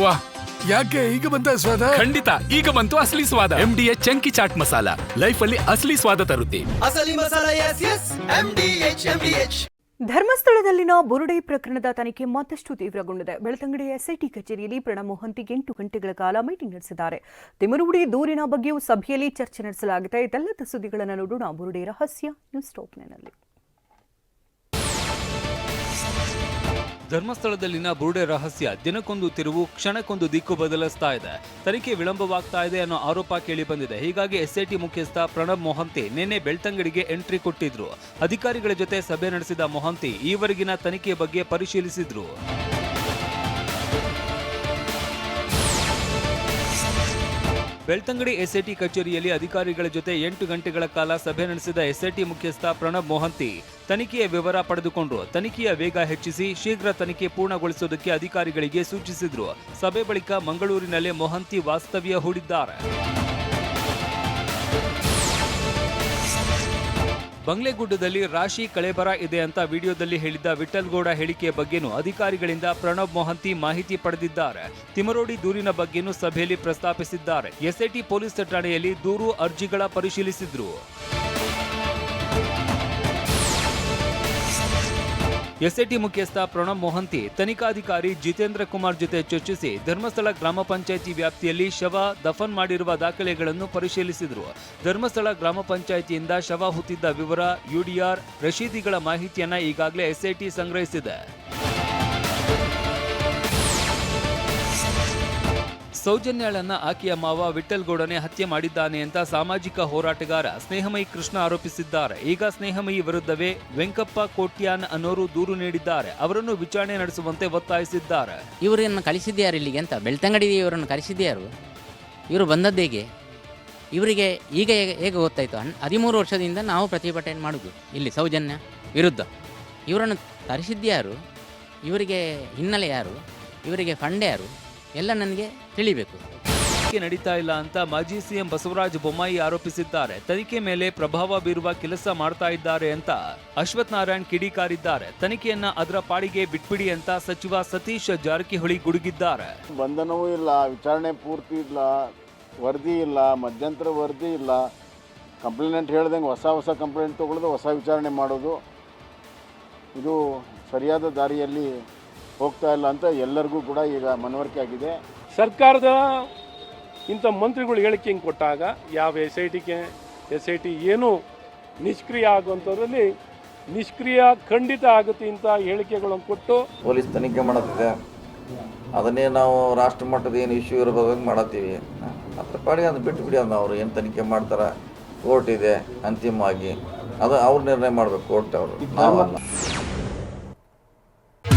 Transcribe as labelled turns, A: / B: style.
A: ವಾ
B: ಯಾಕೆ ಈಗ ಬಂತ ಸ್ವಾದ
A: ಖಂಡಿತ ಈಗ ಬಂತು ಅಸಲಿ ಸ್ವಾದ. M D chunky chaat masala. Life ಅಲ್ಲಿ ಅಸಲಿ ಸ್ವಾದ ತರುತ್ತೆ.
C: ಅಸಲಿ masala S S M D H M D H
D: ಧರ್ಮಸ್ಥಳದಲ್ಲಿನ ಬುರುಡೆ ಪ್ರಕರಣದ ತನಿಖೆ ಮತ್ತಷ್ಟು ತೀವ್ರಗೊಂಡಿದೆ. ಬೆಳತಂಗಡಿ ಎಸ್ಐಟಿ ಕಚೇರಿಯಲ್ಲಿ ಪ್ರಣಬ್ ಮೊಹಂತಿ ಎಂಟು ಗಂಟೆಗಳ ಕಾಲ ಮೀಟಿಂಗ್ ನಡೆಸಿದ್ದಾರೆ. ತಿಮರುಡಿ ದೂರಿನ ಬಗ್ಗೆಯೂ ಸಭೆಯಲ್ಲಿ ಚರ್ಚೆ ನಡೆಸಲಾಗಿದೆ. ಇದೆಲ್ಲದ ಸುದ್ದಿಗಳನ್ನು ನೋಡೋಣ. ಬುರುಡೆ ರಹಸ್ಯ ನ್ಯೂಸ್ ಟಾಪ್ನಲ್ಲಿ
E: ಧರ್ಮಸ್ಥಳದಲ್ಲಿನ ಬುರುಡೆ ರಹಸ್ಯ, ದಿನಕ್ಕೊಂದು ತಿರುವು, ಕ್ಷಣಕ್ಕೊಂದು ದಿಕ್ಕು ಬದಲಿಸ್ತಾ ಇದೆ. ತನಿಖೆ ವಿಳಂಬವಾಗ್ತಾ ಇದೆ ಅನ್ನೋ ಆರೋಪ ಕೇಳಿ ಬಂದಿದೆ. ಹೀಗಾಗಿ ಎಸ್ಐಟಿ ಮುಖ್ಯಸ್ಥ ಪ್ರಣಬ್ ಮೊಹಂತಿ ನಿನ್ನೆ ಬೆಳ್ತಂಗಡಿಗೆ ಎಂಟ್ರಿ ಕೊಟ್ಟಿದ್ರು. ಅಧಿಕಾರಿಗಳ ಜೊತೆ ಸಭೆ ನಡೆಸಿದ ಮೊಹಂತಿ ಈವರೆಗಿನ ತನಿಖೆ ಬಗ್ಗೆ ಪರಿಶೀಲಿಸಿದ್ರು. ಬೆಳ್ತಂಗಡಿ ಎಸ್ಐಟಿ ಕಚೇರಿಯಲ್ಲಿ ಅಧಿಕಾರಿಗಳ ಜೊತೆ ಎಂಟು ಗಂಟೆಗಳ ಕಾಲ ಸಭೆ ನಡೆಸಿದ ಎಸ್ಐಟಿ ಮುಖ್ಯಸ್ಥ ಪ್ರಣಬ್ ಮೊಹಂತಿ, ತನಿಖೆಯ ವಿವರ ಪಡೆದುಕೊಂಡ್ರು. ತನಿಖೆಯ ವೇಗ ಹೆಚ್ಚಿಸಿ ಶೀಘ್ರ ತನಿಖೆ ಪೂರ್ಣಗೊಳಿಸುವುದಕ್ಕೆ ಅಧಿಕಾರಿಗಳಿಗೆ ಸೂಚಿಸಿದರು. ಸಭೆ ಬಳಿಕ ಮಂಗಳೂರಿನಲ್ಲೇ ಮೊಹಂತಿ ವಾಸ್ತವ್ಯ ಹೂಡಿದ್ದಾರೆ. ಬಂಗ್ಲೆಗುಡ್ಡದಲ್ಲಿ ರಾಶಿ ಕಳೆಬರ ಇದೆ ಅಂತ ವಿಡಿಯೋದಲ್ಲಿ ಹೇಳಿದ್ದ ವಿಠಲ್ಗೌಡ ಹೇಳಿಕೆಯ ಬಗ್ಗೆನೂ ಅಧಿಕಾರಿಗಳಿಂದ ಪ್ರಣಬ್ ಮೊಹಂತಿ ಮಾಹಿತಿ ಪಡೆದಿದ್ದಾರೆ. ತಿಮರೋಡಿ ದೂರಿನ ಬಗ್ಗೆನೂ ಸಭೆಯಲ್ಲಿ ಪ್ರಸ್ತಾಪಿಸಿದ್ದಾರೆ. ಎಸ್ಐಟಿ ಪೊಲೀಸ್ ಠಾಣೆಯಲ್ಲಿ ದೂರು ಅರ್ಜಿಗಳ ಪರಿಶೀಲಿಸಿದ್ರು. ಎಸ್ಐಟಿ ಮುಖ್ಯಸ್ಥ ಪ್ರಣಬ್ ಮೊಹಂತಿ, ತನಿಖಾಧಿಕಾರಿ ಜಿತೇಂದ್ರ ಕುಮಾರ್ ಜೊತೆ ಚರ್ಚಿಸಿ ಧರ್ಮಸ್ಥಳ ಗ್ರಾಮ ಪಂಚಾಯಿತಿ ವ್ಯಾಪ್ತಿಯಲ್ಲಿ ಶವ ದಫನ್ ಮಾಡಿರುವ ದಾಖಲೆಗಳನ್ನು ಪರಿಶೀಲಿಸಿದರು. ಧರ್ಮಸ್ಥಳ ಗ್ರಾಮ ಪಂಚಾಯಿತಿಯಿಂದ ಶವ ಹುತ್ತಿದ್ದ ವಿವರ ಯುಡಿಆರ್ ರಶೀದಿಗಳ ಮಾಹಿತಿಯನ್ನು ಈಗಾಗಲೇ ಎಸ್ಐಟಿ ಸಂಗ್ರಹಿಸಿದೆ. ಸೌಜನ್ಯಾಳನ್ನ ಆಕೆಯ ಮಾವ ವಿಠಲ್ಗೌಡನೆ ಹತ್ಯೆ ಮಾಡಿದ್ದಾನೆ ಅಂತ ಸಾಮಾಜಿಕ ಹೋರಾಟಗಾರ ಸ್ನೇಹಮಯಿ ಕೃಷ್ಣ ಆರೋಪಿಸಿದ್ದಾರೆ. ಈಗ ಸ್ನೇಹಮಯಿ ವಿರುದ್ಧವೇ ವೆಂಕಪ್ಪ ಕೋಟ್ಯಾನ್ ಅನ್ನೋರು ದೂರು ನೀಡಿದ್ದಾರೆ. ಅವರನ್ನು ವಿಚಾರಣೆ ನಡೆಸುವಂತೆ ಒತ್ತಾಯಿಸಿದ್ದಾರೆ.
F: ಇವರನ್ನು ಕಳಿಸಿದ್ಯಾರು ಇಲ್ಲಿಗೆ ಅಂತ? ಬೆಳ್ತಂಗಡಿ ಇವರನ್ನು ಕಳಿಸಿದ್ಯಾರು? ಇವರು ಬಂದದ್ದೇಗೆ ಇವರಿಗೆ ಈಗ ಹೇಗೆ ಗೊತ್ತಾಯಿತು? ಹದಿಮೂರು ವರ್ಷದಿಂದ ನಾವು ಪ್ರತಿಭಟನೆ ಮಾಡುದು ಇಲ್ಲಿ ಸೌಜನ್ಯ ವಿರುದ್ಧ. ಇವರನ್ನು ತರಿಸಿದ್ಯಾರು? ಇವರಿಗೆ ಹಿನ್ನೆಲೆ ಯಾರು? ಇವರಿಗೆ ಫಂಡ್ ಯಾರು? ಎಲ್ಲ ನನಗೆ ತಿಳಿಬೇಕು.
E: ತನಿಖೆ ನಡೀತಾ ಇಲ್ಲ ಅಂತ ಮಾಜಿ ಸಿಎಂ ಬಸವರಾಜ ಬೊಮ್ಮಾಯಿ ಆರೋಪಿಸಿದ್ದಾರೆ. ತನಿಖೆ ಮೇಲೆ ಪ್ರಭಾವ ಬೀರುವ ಕೆಲಸ ಮಾಡ್ತಾ ಇದ್ದಾರೆ ಅಂತ ಅಶ್ವಥ್ ನಾರಾಯಣ್ ಕಿಡಿಕಾರಿದ್ದಾರೆ. ತನಿಖೆಯನ್ನ ಅದರ ಪಾಡಿಗೆ ಬಿಟ್ಬಿಡಿ ಅಂತ ಸಚಿವ ಸತೀಶ್ ಜಾರಕಿಹೊಳಿ ಗುಡುಗಿದ್ದಾರೆ.
G: ಬಂಧನವೂ ಇಲ್ಲ ವಿಚಾರಣೆ ಪೂರ್ತಿ ಇಲ್ಲ ವರದಿ ಇಲ್ಲ ಮಧ್ಯಂತರ ವರದಿ ಇಲ್ಲ. ಕಂಪ್ಲೇಂಟ್ ಹೇಳ್ದಂಗೆ ಹೊಸ ಹೊಸ ಕಂಪ್ಲೇಂಟ್ ತಗೊಳ್ಳೋದು ಹೊಸ ವಿಚಾರಣೆ ಮಾಡೋದು. ಇದು ಸರಿಯಾದ ದಾರಿಯಲ್ಲಿ ಹೋಗ್ತಾ ಇಲ್ಲ ಅಂತ ಎಲ್ಲರಿಗೂ ಕೂಡ ಈಗ ಮನವರಿಕೆ ಆಗಿದೆ.
H: ಸರ್ಕಾರದ ಇಂಥ ಮಂತ್ರಿಗಳು ಹೇಳಿಕೆ ಹಿಂಗೆ ಕೊಟ್ಟಾಗ ಯಾವ ಎಸ್ ಐ ಟಿಗೆ ಎಸ್ ಐ ಟಿ ಏನು ನಿಷ್ಕ್ರಿಯ ಆಗುವಂಥದ್ರಲ್ಲಿ ನಿಷ್ಕ್ರಿಯ ಖಂಡಿತ ಆಗುತ್ತೆ ಇಂಥ ಹೇಳಿಕೆಗಳನ್ನು ಕೊಟ್ಟು
I: ಪೊಲೀಸ್ ತನಿಖೆ ಮಾಡುತ್ತಿದೆ. ಅದನ್ನೇ ನಾವು ರಾಷ್ಟ್ರ ಮಟ್ಟದ ಏನು ಇಶ್ಯೂ ಇರಬೇಕು ಮಾಡತ್ತೀವಿ. ಅದ್ರ ಪಾಡಿ ಅದು ಬಿಟ್ಟು ಬಿಡಿ ಅದನ್ನ ಅವರು ಏನು ತನಿಖೆ ಮಾಡ್ತಾರೆ. ಕೋರ್ಟ್ ಇದೆ ಅಂತಿಮವಾಗಿ. ಅದು ಅವ್ರು ನಿರ್ಣಯ ಮಾಡಬೇಕು ಕೋರ್ಟ್ ಅವರು.